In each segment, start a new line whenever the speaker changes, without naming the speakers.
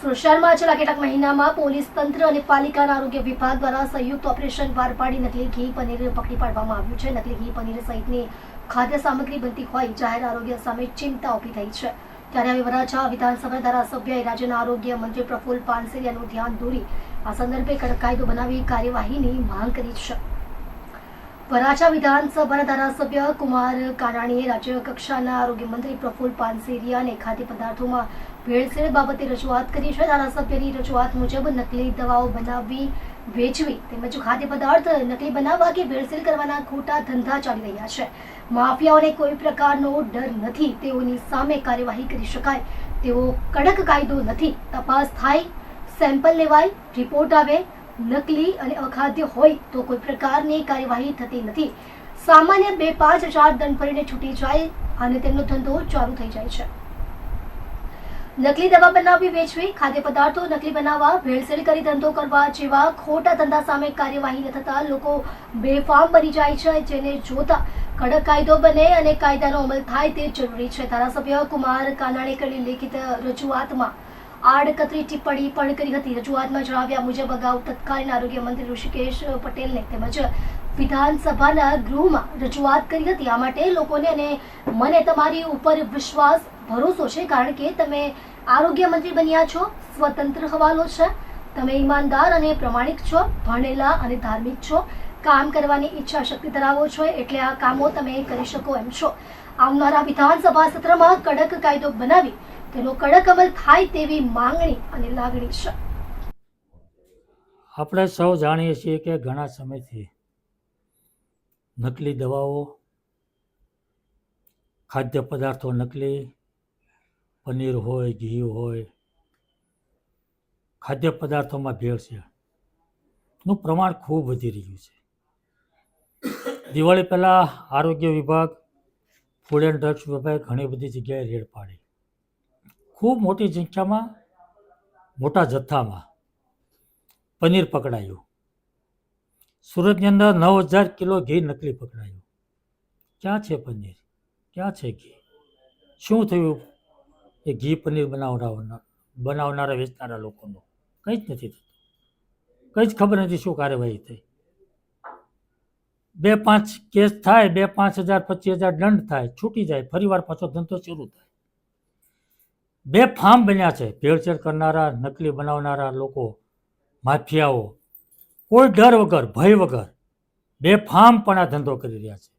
શહેરમાં છેલ્લા કેટલાક મહિનામાં પોલીસ તંત્ર અને પાલિકાના આરોગ્ય વિભાગ દ્વારા સંયુક્ત ઓપરેશન બહાર પાડી નકલી ઘી, પનીર પકડી પાડવામાં આવ્યું છે. નકલી ઘી, પનીર સહિતની ખાદ્ય સામગ્રી બનતી હોય જાહેર આરોગ્ય સામે ચિંતા ઊભી થઈ છે. ત્યારે હવે વરાછા વિધાનસભા ધારાસભ્યએ રાજ્યના આરોગ્ય મંત્રી પ્રફુલ પાનસેરિયાનું ધ્યાન દોરી આ સંદર્ભે કડક કાયદો બનાવી કાર્યવાહીની માંગ કરી છે. વરાછા વિધાનસભાના ધારાસભ્ય કુમાર કારાણીએ રાજ્ય કક્ષાના આરોગ્ય મંત્રી પ્રફુલ્લ પાનસેરિયાને ખાદ્ય પદાર્થોમાં ભેળસેળ બાબતે રજૂઆત કરી છે. ધારાસભ્યની રજૂઆત મુજબ નકલી દવાઓ બનાવવી, વેચવી તેમજ ખાદ્ય પદાર્થ નકલી બનાવવા કે ભેળસેળ કરવાના ખોટા ધંધા ચાલી રહ્યા છે. માફિયાઓને કોઈ પ્રકારનો ડર નથી. તેઓની સામે કાર્યવાહી કરી શકાય. તેઓ કડક કાયદો નથી. તપાસ થાય, સેમ્પલ લેવાય, રિપોર્ટ આવે નકલી અને અખાદ્ય હોય તો કોઈ પ્રકારની કાર્યવાહી થતી નથી. સામાન્ય બે પાંચ હજાર દંડ ભરીને છૂટી જાય અને તેમનો ધંધો ચાલુ થઈ જાય છે. નકલી દવા બનાવી વેચવી, ખાદ્ય પદાર્થો નકલી બનાવવા ભેળસેળ કરી ધંધો કરવા જેવા ખોટા ધંધા સામે કાર્યવાહી ન થતા લોકો બેફામ બની જાય છે, જેને જોતા કડક કાયદો બને અને કાયદાનો અમલ થાય તે જરૂરી છે. ધારાસભ્ય કુમાર કાનાણે કરેલી લેખિત રજૂઆતમાં આડકતરી ટિપ્પણી પણ કરી હતી. રજૂઆતમાં જણાવ્યા મુજબ અગાઉ તત્કાલીન આરોગ્ય મંત્રી ઋષિકેશ પટેલને તેમજ વિધાનસભાના ગૃહમાં રજૂઆત કરી હતી. આ માટે લોકોને અને મને તમારી ઉપર વિશ્વાસ ભરોસો છે, કારણ કે તમે આરોગ્ય મંત્રી બન્યા છો, સ્વતંત્ર હવાલો છે, તમે ઈમાનદાર અને પ્રમાણિક છો, ભણેલા અને ધાર્મિક છો, કામ કરવાની ઈચ્છા શક્તિ ધરાવો છો, એટલે આ કામો તમે કરી શકો એમ છો. આવનારા વિધાનસભા સત્રમાં કડક કાયદો બનાવી તેનો કડક અમલ થાય તેવી માંગણી અને લાગણી છે.
આપણે સૌ જાણીએ છીએ કે ઘણા સમયથી નકલી દવાઓ, ખાદ્ય પદાર્થો નકલી, પનીર હોય, ઘી હોય, ખાદ્ય પદાર્થોમાં ભેળસેળનું પ્રમાણ ખૂબ વધી રહ્યું છે. દિવાળી પહેલાં આરોગ્ય વિભાગ ફૂડ એન્ડ ડ્રગ્સ વિભાગે ઘણી બધી જગ્યાએ રેડ પાડી. ખૂબ મોટી સંખ્યામાં મોટા જથ્થામાં પનીર પકડાયું. સુરતની અંદર નવ હજાર કિલો ઘી નકલી પકડાયું. ક્યાં છે પનીર? ક્યાં છે ઘી? શું થયું એ ઘી પનીર બનાવનારા બનાવનારા, વેચનારા લોકોનું? કંઈ જ નથી થતું. કંઈ જ ખબર નથી શું કાર્યવાહી થઈ. બે પાંચ કેસ થાય, બે પાંચ હજાર, પચીસ હજાર દંડ થાય, છૂટી જાય, ફરીવાર પાછો ધંધો શરૂ થાય. બે ફાર્મ બન્યા છે. ભેળસેળ કરનારા, નકલી બનાવનારા લોકો, માફિયાઓ. કોઈ ડર વગર, ભય વગર બે ફાર્મ પણ આ ધંધો કરી રહ્યા છે.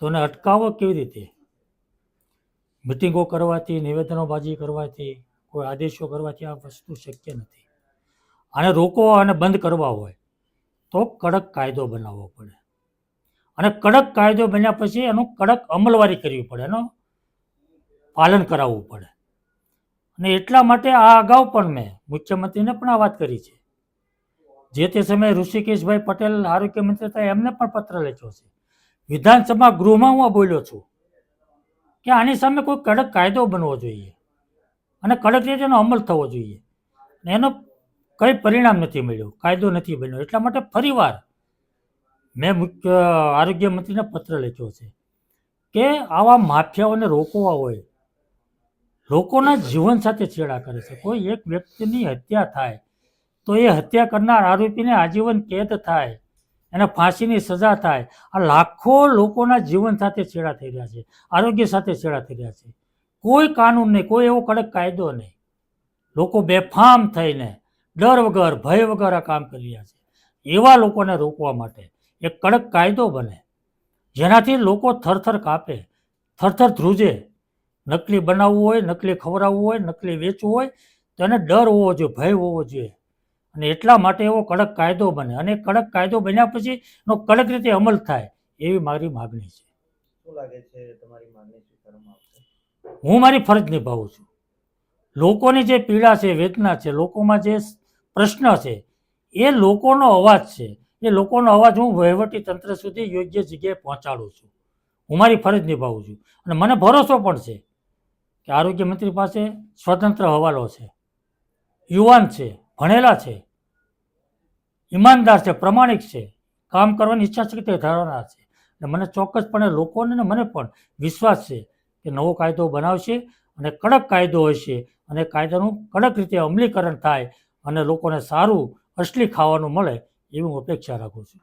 તો એને અટકાવો કેવી રીતે? મિટિંગો કરવાથી, નિવેદનોબાજી કરવાથી, કોઈ આદેશો કરવાથી આ વસ્તુ શક્ય નથી. આને રોકવો અને બંધ કરવા હોય તો કડક કાયદો બનાવવો પડે. અને કડક કાયદો બન્યા પછી એનું કડક અમલવારી કરવી પડે, એનો પાલન કરાવવું પડે. અને એટલા માટે આ અગાઉ પણ મેં મુખ્યમંત્રીને પણ આ વાત કરી છે. જે તે સમયે ઋષિકેશભાઈ પટેલ આરોગ્ય મંત્રી હતા, એમને પણ પત્ર લખ્યો છે. વિધાનસભા ગૃહમાં હું આ બોલ્યો છું કે આની સામે કોઈ કડક કાયદો બનવો જોઈએ અને કડક રીતે એનો અમલ થવો જોઈએ. અને એનો કંઈ પરિણામ નથી મળ્યું, કાયદો નથી બન્યો. એટલા માટે ફરીવાર મેં મુખ્ય આરોગ્ય મંત્રીને પત્ર લખ્યો છે કે આવા માફિયાઓને રોકવા હોય લોકોના જીવન સાથે છેડા કરે છે. કોઈ એક વ્યક્તિની હત્યા થાય, તો એ હત્યા કરનાર આરોપીને આજીવન કેદ થાય, એને ફાંસીની સજા થાય. આ લાખો લોકોના જીવન સાથે છેડા થઈ રહ્યા છે, આરોગ્ય સાથે છેડા થઈ રહ્યા છે. કોઈ કાનૂન નહીં, કોઈ એવો કડક કાયદો નહીં. લોકો બેફામ થઈને ડર વગર, ભય વગર આ કામ કરી રહ્યા છે. એવા લોકોને રોકવા માટે એક કડક કાયદો બને, જેનાથી લોકો થરથર કાપે, થરથર ધ્રુજે નકલી બનાવવું હોય નકલી ખવડાવવું હોય નકલી વેચવું હોય તો એને ડર હોવો જોઈએ ભય હોવો જોઈએ. અને એટલા માટે એવો કડક કાયદો બને. અને કડક કાયદો બન્યા પછી એનો કડક રીતે અમલ થાય એવી મારી માગણી છે.
શું લાગે છે તમારી માંગણી
હું મારી ફરજ નિભાવું છું. લોકોની જે પીડા છે વેદના છે લોકોમાં જે પ્રશ્ન છે એ લોકોનો અવાજ છે. એ લોકોનો અવાજ હું વહીવટી તંત્ર સુધી યોગ્ય જગ્યાએ પહોંચાડું છું. હું મારી ફરજ નિભાવું છું. અને મને ભરોસો પણ છે. કે આરોગ્ય મંત્રી પાસે સ્વતંત્ર હવાલો છે. યુવાન છે, ભણેલા છે, ઈમાનદાર છે, પ્રમાણિક છે, કામ કરવાની ઈચ્છા શક્તિ ધરાવનાર છે. અને મને ચોક્કસપણે લોકોને મને પણ વિશ્વાસ છે કે નવો કાયદો બનાવશે અને કડક કાયદો હશે અને કાયદાનું કડક રીતે અમલીકરણ થાય અને લોકોને સારું, અસલી ખાવાનું મળે એવી હું અપેક્ષા રાખું છું.